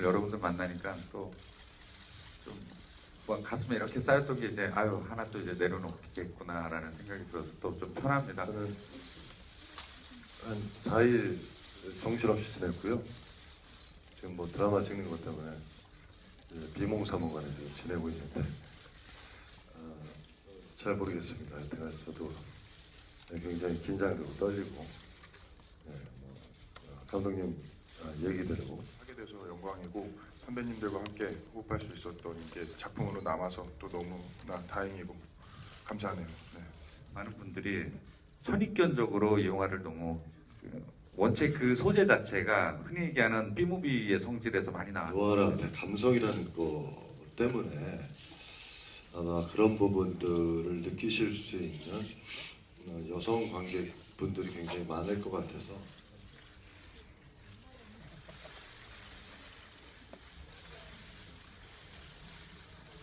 오늘 여러분들 만나니까 또좀뭐 가슴에 이렇게 쌓였던 게 이제 아유 하나 또 이제 내려놓겠구나라는 생각이 들어서 또 좀 편합니다. 저는 한 4일 정신없이 지냈고요. 지금 뭐 드라마 찍는 것 때문에 비몽사몽간에 지금 지내고 있는데 어, 잘 모르겠습니다. 하여튼 저도 굉장히 긴장되고 떨리고 네, 뭐, 어, 감독님 아, 얘기 돼서 영광이고 선배님들과 함께 호흡할 수 있었던 게 작품으로 남아서 또 너무나 다행이고 감사하네요. 네. 많은 분들이 선입견적으로 이 영화를 너무 그 원체 그 소재 자체가 흔히 얘기하는 B무비의 성질에서 많이 나왔어요. 앞에 감성이라는 거 때문에 아마 그런 부분들을 느끼실 수 있는 어, 여성 관객분들이 굉장히 많을 것 같아서